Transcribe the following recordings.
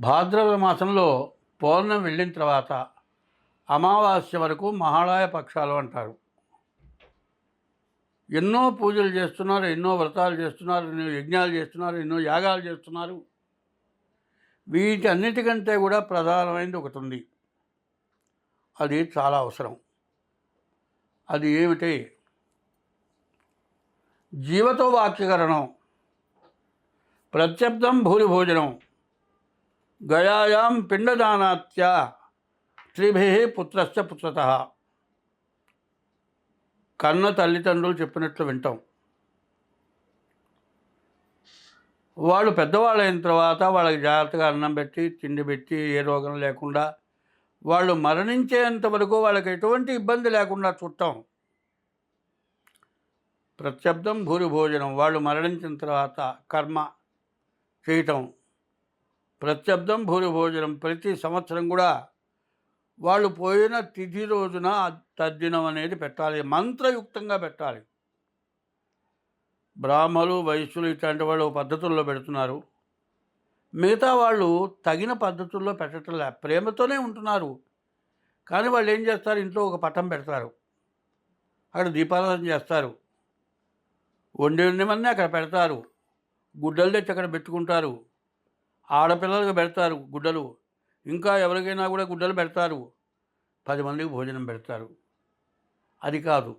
భాద్రవ మాసంలో పౌర్ణం వెళ్ళిన తర్వాత అమావాస్య వరకు మహాళాయ పక్షాలు అంటారు. ఎన్నో పూజలు చేస్తున్నారు ఎన్నో వ్రతాలు చేస్తున్నారు ఎన్నో యజ్ఞాలు చేస్తున్నారు ఎన్నో యాగాలు చేస్తున్నారు. వీటన్నిటికంటే కూడా ప్రధానమైనది ఒకటి ఉంది అది చాలా అవసరం. అది ఏమిటి? జీవతో వాక్యకరణం ప్రత్యబ్దం భూరిభోజనం. గయాయాం పిండదానాత్య స్త్రీభి పుత్రశ్చ పుత్రత. కన్న తల్లిదండ్రులు చెప్పినట్లు వింటాం. వాళ్ళు పెద్దవాళ్ళైన తర్వాత వాళ్ళకి జాగ్రత్తగా అన్నం పెట్టి తిండి పెట్టి ఏ రోగం లేకుండా వాళ్ళు మరణించేంత వరకు వాళ్ళకి ఎటువంటి ఇబ్బంది లేకుండా చుట్టాం ప్రత్యబ్దం భూరి భోజనం. వాళ్ళు మరణించిన తర్వాత కర్మ చేయటం. ప్రత్యబ్దం భూరి భోజనం ప్రతి సంవత్సరం కూడా వాళ్ళు పోయిన తిథి రోజున తద్దినం అనేది పెట్టాలి మంత్రయుక్తంగా పెట్టాలి. బ్రాహ్మలు వైశ్యులు ఇట్లాంటి వాళ్ళు పద్ధతుల్లో పెడుతున్నారు. మిగతా వాళ్ళు తగిన పద్ధతుల్లో పెట్టట్లే ప్రేమతోనే ఉంటున్నారు. కానీ వాళ్ళు ఏం చేస్తారు? ఇంట్లో ఒక పట్టం పెడతారు. అక్కడ దీపారాధన చేస్తారు. వండి వండిమన్నీ అక్కడ పెడతారు. గుడ్డలు తెచ్చి అక్కడ పెట్టుకుంటారు. ఆడపిల్లలకు పెడతారు గుడ్డలు. ఇంకా ఎవరికైనా కూడా గుడ్డలు పెడతారు. పది మందికి భోజనం పెడతారు. అది కాదు.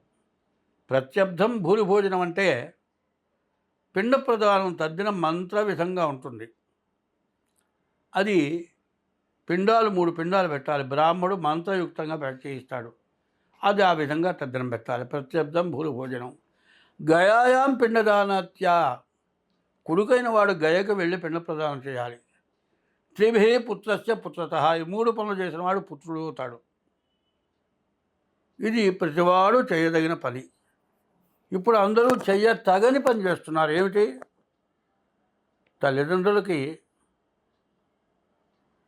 ప్రత్యర్థం భూరి భోజనం అంటే పిండ ప్రదానం తద్దిన మంత్ర విధంగా ఉంటుంది. అది పిండాలు మూడు పిండాలు పెట్టాలి. బ్రాహ్మడు మంత్రయుక్తంగా పె- చేయిస్తాడు అది ఆ విధంగా తద్దినం పెట్టాలి. ప్రత్యర్థం భూరి భోజనం. గయాయాం పిండదానాత్య కొడుకైన వాడు గయకు వెళ్ళి పిండ ప్రదానం చేయాలి. త్రిభే పుత్రస్య పుత్రత. ఈ మూడు పనులు చేసిన వాడు పుత్రుడు అవుతాడు. ఇది ప్రతివాడు చేయదగిన పని. ఇప్పుడు అందరూ చెయ్య తగని పని చేస్తున్నారు. ఏమిటి? తల్లిదండ్రులకి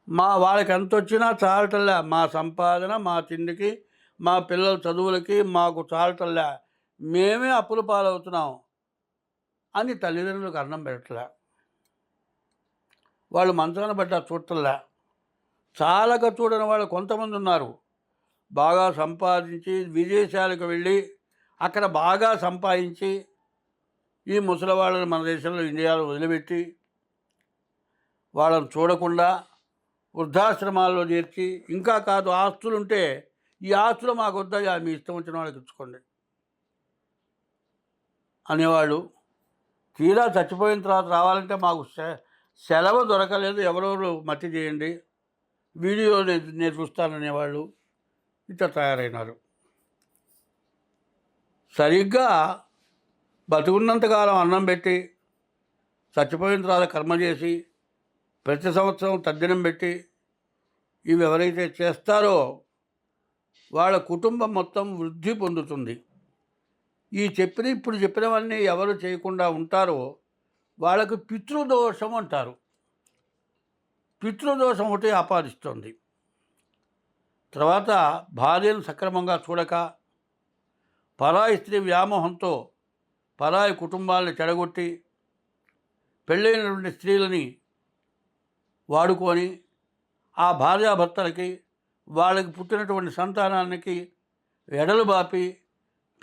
మా వాళ్ళకి ఎంత వచ్చినా చాలటల్లా మా సంపాదన మా తిండికి మా పిల్లల చదువులకి మాకు చాలటల్లా మేమే అప్పుల పాలవుతున్నాం. అని తల్లిదండ్రులకు అన్నం పెట్టలే. వాళ్ళు మంచాన పడ్డ చూడటల్లా చాలక చూడని వాళ్ళు కొంతమంది ఉన్నారు. బాగా సంపాదించి విదేశాలకు వెళ్ళి అక్కడ బాగా సంపాదించి ఈ ముసలివాళ్ళని మన దేశంలో ఇండియాలో వదిలిపెట్టి వాళ్ళని చూడకుండా వృద్ధాశ్రమాల్లో చేర్చి ఇంకా కాదు ఆస్తులు ఉంటే ఈ ఆస్తులు మాకు వద్దా మీ ఇష్టం వచ్చిన వాళ్ళకి ఇచ్చుకోండి అనేవాళ్ళు తీరా చచ్చిపోయిన తర్వాత రావాలంటే మాకు సె- సెలవు దొరకలేదు. ఎవరెవరు మట్టి చేయండి వీడియో నేను నేను చూస్తాననేవాళ్ళు ఇట్లా తయారైనారు. సరిగ్గా బతుకున్నంతకాలం అన్నం పెట్టి చచ్చిపోయిన తర్వాత కర్మ చేసి ప్రతి సంవత్సరం తద్దినం పెట్టి ఇవి ఎవరైతే చేస్తారో వాళ్ళ కుటుంబం మొత్తం వృద్ధి పొందుతుంది. ఈ చెప్పిన ఇప్పుడు చెప్పినవన్నీ ఎవరు చేయకుండా ఉంటారో వాళ్ళకు పితృదోషం అంటారు. పితృదోషం ఒకటి ఆపాదిస్తుంది. తర్వాత భార్యను సక్రమంగా చూడక పరాయి స్త్రీ వ్యామోహంతో పరాయి కుటుంబాలను చెడగొట్టి పెళ్ళైనటువంటి స్త్రీలని వాడుకొని ఆ భార్యాభర్తలకి వాళ్ళకి పుట్టినటువంటి సంతానానికి ఎడలు బాపి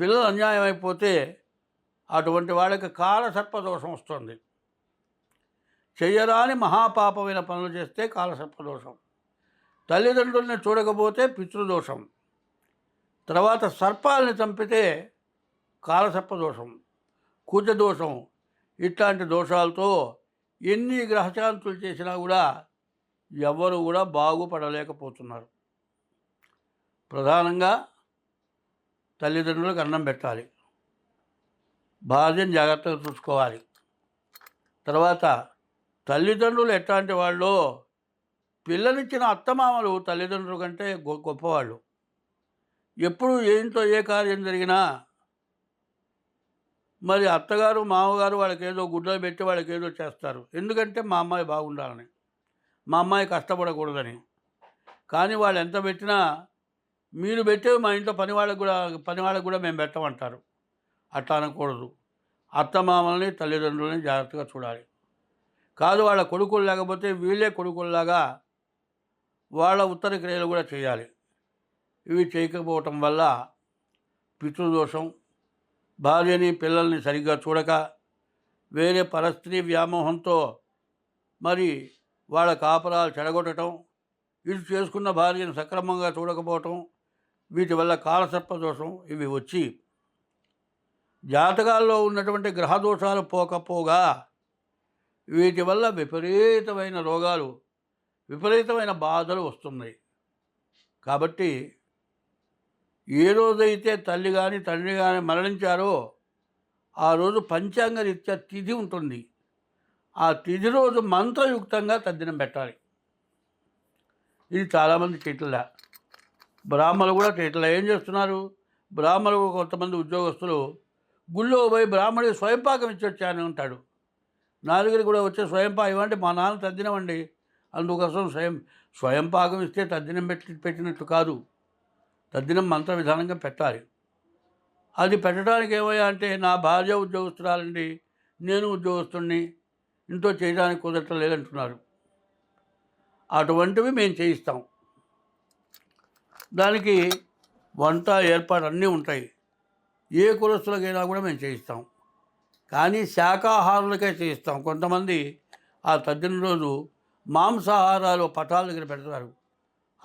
పిల్లలు అన్యాయం అయిపోతే అటువంటి వాళ్ళకి కాలసర్పదోషం వస్తుంది. చెయ్యరాని మహాపాపమైన పనులు చేస్తే కాలసర్పదోషం తల్లిదండ్రుల్ని చూడకపోతే పితృదోషం. తర్వాత సర్పాలని చంపితే కాలసర్పదోషం కుజదోషం ఇట్లాంటి దోషాలతో ఎన్ని గ్రహశాంతులు చేసినా కూడా ఎవరు కూడా బాగుపడలేకపోతున్నారు. ప్రధానంగా తల్లిదండ్రులకు అన్నం పెట్టాలి. భార్యను జాగ్రత్తగా చూసుకోవాలి. తర్వాత తల్లిదండ్రులు ఎట్లాంటి వాళ్ళు? పిల్లనిచ్చిన అత్తమామలు తల్లిదండ్రుల కంటే గొ- గొప్పవాళ్ళు. ఎప్పుడు ఏంటో ఏ కార్యం జరిగినా మరి అత్తగారు మామగారు వాళ్ళకి ఏదో గుడ్డలు పెట్టి వాళ్ళకి ఏదో చేస్తారు. ఎందుకంటే మా అమ్మాయి బాగుండాలని. మా అమ్మాయి కష్టపడకూడదని. కానీ వాళ్ళు ఎంత పెట్టినా మీరు పెట్టే మా ఇంట్లో పని వాళ్ళకు కూడా పని వాళ్ళకు కూడా మేము పెట్టమంటారు. అట్లా అనకూడదు. అత్తమామల్ని తల్లిదండ్రులని జాగ్రత్తగా చూడాలి. కాదు వాళ్ళ కొడుకులు లేకపోతే వీళ్ళే కొడుకుల్లాగా వాళ్ళ ఉత్తర క్రియలు కూడా చేయాలి. ఇవి చేయకపోవటం వల్ల పితృదోషం భార్యని పిల్లల్ని సరిగ్గా చూడక వేరే పరస్త్రీ వ్యామోహంతో మరి వాళ్ళ కాపరాలు చెడగొట్టడం ఇటు చేసుకున్న భార్యను సక్రమంగా చూడకపోవటం వీటి వల్ల కాలసర్ప దోషం ఇవి వచ్చి జాతకాల్లో ఉన్నటువంటి గ్రహ దోషాలు పోకపోగా వీటి వల్ల విపరీతమైన రోగాలు విపరీతమైన బాధలు వస్తున్నాయి. కాబట్టి ఏ రోజైతే తల్లి కానీ తండ్రి కానీ మరణించారో ఆ రోజు పంచాంగ రీత్యా తిథి ఉంటుంది. ఆ తిథి రోజు మంత్రయుక్తంగా తద్దినం పెట్టాలి. ఇది చాలామంది చెట్ల బ్రాహ్మణులు కూడా ఇట్లా ఏం చేస్తున్నారు? బ్రాహ్మణులు కొంతమంది ఉద్యోగస్తులు గుళ్ళో పోయి బ్రాహ్మణుడికి స్వయంపాకం ఇచ్చి వచ్చాను అంటాడు. నా దగ్గర కూడా వచ్చే స్వయంపాకం ఇవ్వండి మా నాన్న తద్దినమండి. అందుకోసం స్వయం స్వయంపాకం ఇస్తే తద్దినం పెట్టి పెట్టినట్టు కాదు. తద్దినం మంత్ర విధానంగా పెట్టాలి. అది పెట్టడానికి ఏమయ్యా అంటే నా భార్య ఉద్యోగస్తురాలండి నేను ఉద్యోగస్తుడిని ఇంట్లో చేయడానికి కుదరటం లేదంటున్నారు అటువంటివి మేము చేయిస్తాం. దానికి వంట ఏర్పాటు అన్నీ ఉంటాయి. ఏ కులస్తులకైనా కూడా మేము చేయిస్తాం. కానీ శాఖాహారులకే చేయిస్తాం. కొంతమంది ఆ తద్దిన రోజు మాంసాహారాలు పటాల దగ్గర పెడతారు.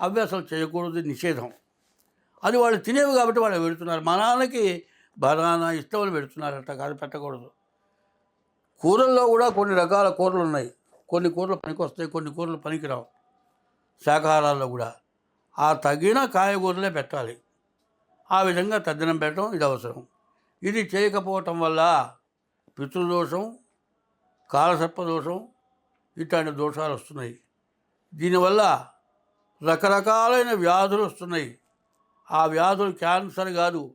అవి అసలు చేయకూడదు నిషేధం. అది వాళ్ళు తినేవి కాబట్టి వాళ్ళు పెడుతున్నారు. మా నాన్నకి బనానా పెడుతున్నారు పెడుతున్నారట కాదు పెట్టకూడదు. కూరల్లో కూడా కొన్ని రకాల కూరలు ఉన్నాయి. కొన్ని కూరలు పనికి వస్తాయి కొన్ని కూరలు పనికిరావు. శాకాహారాల్లో కూడా. ఆ తగిన కాయగూరలే పెట్టాలి. ఆ విధంగా తద్దినం పెట్టడం ఇది అవసరం ఇది చేయకపోవటం వల్ల పితృదోషం కాలసర్పదోషం ఇట్లాంటి దోషాలు వస్తున్నాయి. దీనివల్ల రకరకాలైన వ్యాధులు వస్తున్నాయి. ఆ వ్యాధులు క్యాన్సర్ కాదు.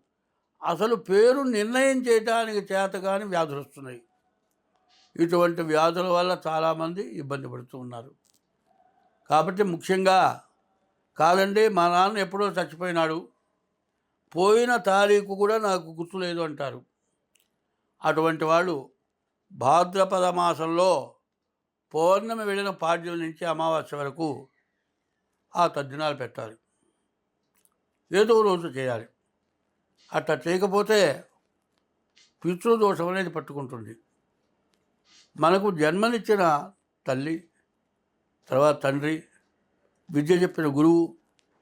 అసలు పేరు నిర్ణయం చేయడానికి చేత కానీ వ్యాధులు వస్తున్నాయి. ఇటువంటి వ్యాధుల వల్ల చాలామంది ఇబ్బంది పడుతూ ఉన్నారు. కాబట్టి ముఖ్యంగా కాదండి మా నాన్న ఎప్పుడో చచ్చిపోయినాడు. పోయిన తారీఖు కూడా నాకు గుర్తులేదు అంటారు. అటువంటి వాళ్ళు భాద్రపద మాసంలో పౌర్ణమి వెళ్ళిన పాడ్యం నుంచి అమావాస్య వరకు ఆ తద్దినాలు పెట్టాలి. ఏదో రోజు చేయాలి. అట్లా చేయకపోతే పితృదోషం అనేది పట్టుకుంటుంది. మనకు జన్మనిచ్చిన తల్లి తర్వాత తండ్రి విద్య చెప్పిన గురువు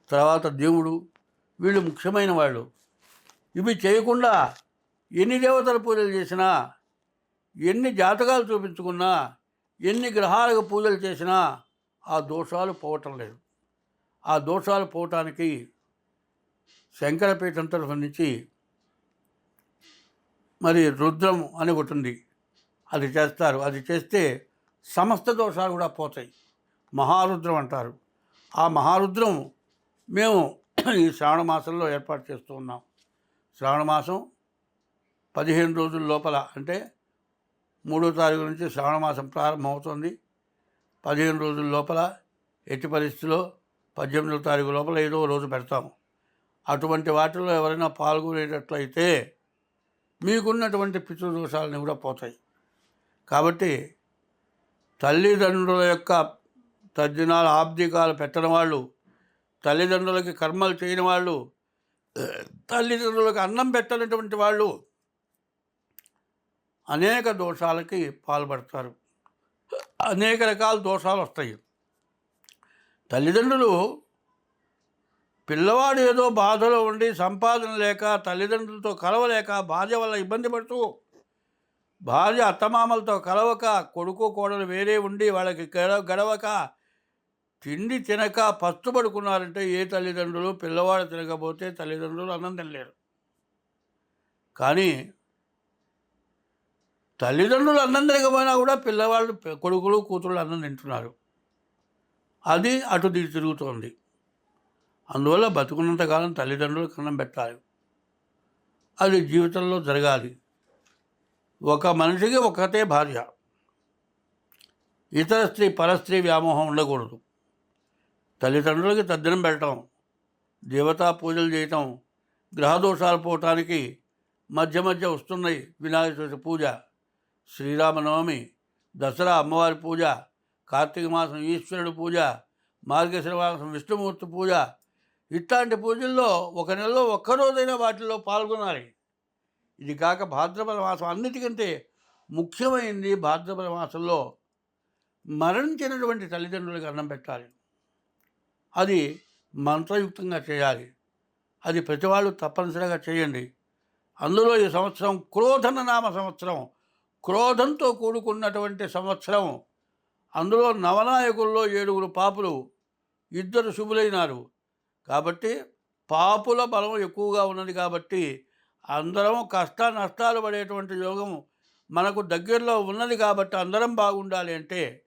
తర్వాత దేవుడు వీళ్ళు ముఖ్యమైన వాళ్ళు. ఇవి చేయకుండా ఎన్ని దేవతల పూజలు చేసినా ఎన్ని జాతకాలు చూపించుకున్నా ఎన్ని గ్రహాలకు పూజలు చేసినా ఆ దోషాలు పోవటం లేదు. ఆ దోషాలు పోవటానికి శంకరపీఠం తరఫు నుంచి మరి రుద్రం అని ఒకటి ఉంది. అది చేస్తారు. అది చేస్తే సమస్త దోషాలు కూడా పోతాయి. మహారుద్రం అంటారు. ఆ మహారుద్రం మేము ఈ శ్రావణ మాసంలో ఏర్పాటు చేస్తూ ఉన్నాం. శ్రావణ మాసం పదిహేను రోజుల లోపల అంటే మూడో తారీఖు నుంచి శ్రావణ మాసం ప్రారంభమవుతుంది. పదిహేను రోజుల లోపల ఎట్టి పరిస్థితిలో పద్దెనిమిదో తారీఖు లోపల ఏదో రోజు పెడతాం అటువంటి వాటిలో ఎవరైనా పాల్గొనేటట్లయితే మీకున్నటువంటి పితృదోషాలని కూడా పోతాయి. కాబట్టి తల్లిదండ్రుల యొక్క తద్దినాలు ఆబ్దికాలు పెట్టని వాళ్ళు తల్లిదండ్రులకి కర్మలు చేయని వాళ్ళు తల్లిదండ్రులకు అన్నం పెట్టనటువంటి వాళ్ళు అనేక దోషాలకి పాల్పడతారు. అనేక రకాల దోషాలు వస్తాయి. తల్లిదండ్రులు పిల్లవాడు ఏదో బాధలో ఉండి సంపాదన లేక తల్లిదండ్రులతో కలవలేక భార్య వల్ల ఇబ్బంది పడుతూ భార్య అత్తమామలతో కలవక కొడుకు కోడలు వేరే ఉండి వాళ్ళకి గడవక తిండి తినక పస్తు పడుకున్నారంటే ఏ తల్లిదండ్రులు? పిల్లవాడు తినకపోతే తల్లిదండ్రులు అన్నం తినలేరు. కానీ తల్లిదండ్రులు అన్నం తినకపోయినా కూడా పిల్లవాళ్ళు కొడుకులు కూతుళ్ళు అన్నం తింటున్నారు. అది అటు దిగి తిరుగుతోంది. అందువల్ల బతుకున్నంతకాలం తల్లిదండ్రులకు అన్నం పెట్టాలి. అది జీవితంలో జరగాలి. ఒక మనిషికి ఒకతే భార్య. ఇతర స్త్రీ పరస్త్రీ వ్యామోహం ఉండకూడదు. తల్లిదండ్రులకి తద్దనం పెట్టడం దేవతా పూజలు చేయటం గ్రహదోషాలు పోవటానికి మధ్య మధ్య వస్తున్నాయి వినాయక చవితి పూజ శ్రీరామనవమి దసరా అమ్మవారి పూజ కార్తీక మాసం ఈశ్వరుడు పూజ మార్గశిర మాసం విష్ణుమూర్తి పూజ. ఇట్లాంటి పూజల్లో ఒక నెలలో ఒక్కరోజైనా వాటిల్లో పాల్గొనాలి. ఇది కాక భాద్రపద మాసం అన్నిటికంటే ముఖ్యమైనది భాద్రపద మాసంలో మరణించినటువంటి తల్లిదండ్రులకు అన్నం పెట్టాలి. అది మంత్రయుక్తంగా చేయాలి. అది ప్రతి వాళ్ళు తప్పనిసరిగా చేయండి. అందులో ఈ సంవత్సరం క్రోధన నామ సంవత్సరం. క్రోధంతో కూడుకున్నటువంటి సంవత్సరం. అందులో నవనాయకుల్లో ఏడుగురు పాపులు. ఇద్దరు శుభులైనారు. కాబట్టి పాపుల బలం ఎక్కువగా ఉన్నది కాబట్టి అందరం కష్ట నష్టాలు పడేటువంటి యోగం మనకు దగ్గరలో ఉన్నది కాబట్టి అందరం బాగుండాలి అంటే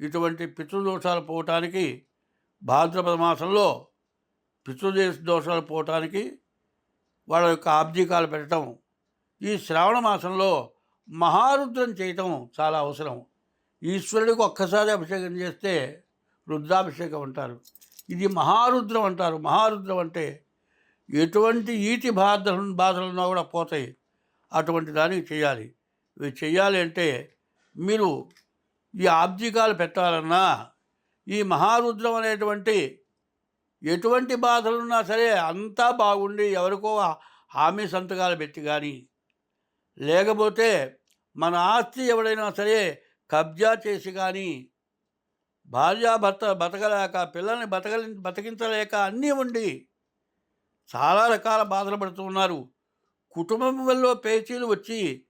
ఇటువంటి పితృదోషాలు పోవటానికి భాద్రపద మాసంలో పితృదేశ దోషాలు పోవటానికి వాళ్ళ యొక్క ఆబ్జికాలు పెట్టడం ఈ శ్రావణ మాసంలో మహారుద్రం చేయటం చాలా అవసరం. ఈశ్వరుడికి ఒక్కసారి అభిషేకం చేస్తే రుద్రాభిషేకం అంటారు. ఇది మహారుద్రం అంటారు. మహారుద్రం అంటే ఎటువంటి ఈటి బాధలు బాధలున్నా కూడా పోతాయి. అటువంటి దానికి చేయాలి. ఇవి చేయాలి అంటే మీరు ఈ ఆబ్జికాలు పెట్టాలన్నా ఈ మహారుద్రం అనేటువంటి ఎటువంటి బాధలున్నా సరే అంతా బాగుండి ఎవరికో హామీ సంతకాలు పెట్టి కానీ లేకపోతే మన ఆస్తి ఎవడైనా సరే కబ్జా చేసి కానీ భార్యాభర్త బతకలేక పిల్లల్ని బతకలి బతికించలేక అన్నీ ఉండి చాలా రకాల బాధలు పడుతూ ఉన్నారు. కుటుంబం వల్ల పేచీలు వచ్చి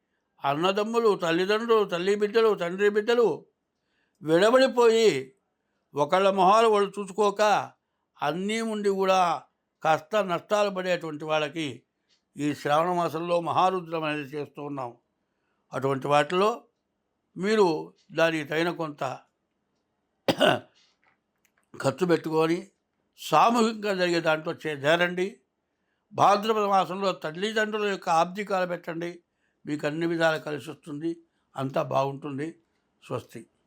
అన్నదమ్ములు తల్లిదండ్రులు తల్లి బిడ్డలు తండ్రి బిడ్డలు విడబడిపోయి ఒకళ్ళ మొహాలు వాళ్ళు చూసుకోక అన్నీ ఉండి కూడా కష్ట నష్టాలు పడేటువంటి వాళ్ళకి ఈ శ్రావణ మాసంలో మహారుద్రం అనేది చేస్తూ ఉన్నాం. అటువంటి వాటిలో మీరు దానికి తగిన కొంత ఖర్చు పెట్టుకొని సామూహికంగా జరిగే దాంట్లో చేరండి. భాద్రపద మాసంలో తల్లిదండ్రుల యొక్క ఆబ్దికాలు పెట్టండి. మీకు అన్ని విధాలు కలిసి వస్తుంది అంతా బాగుంటుంది. స్వస్తి.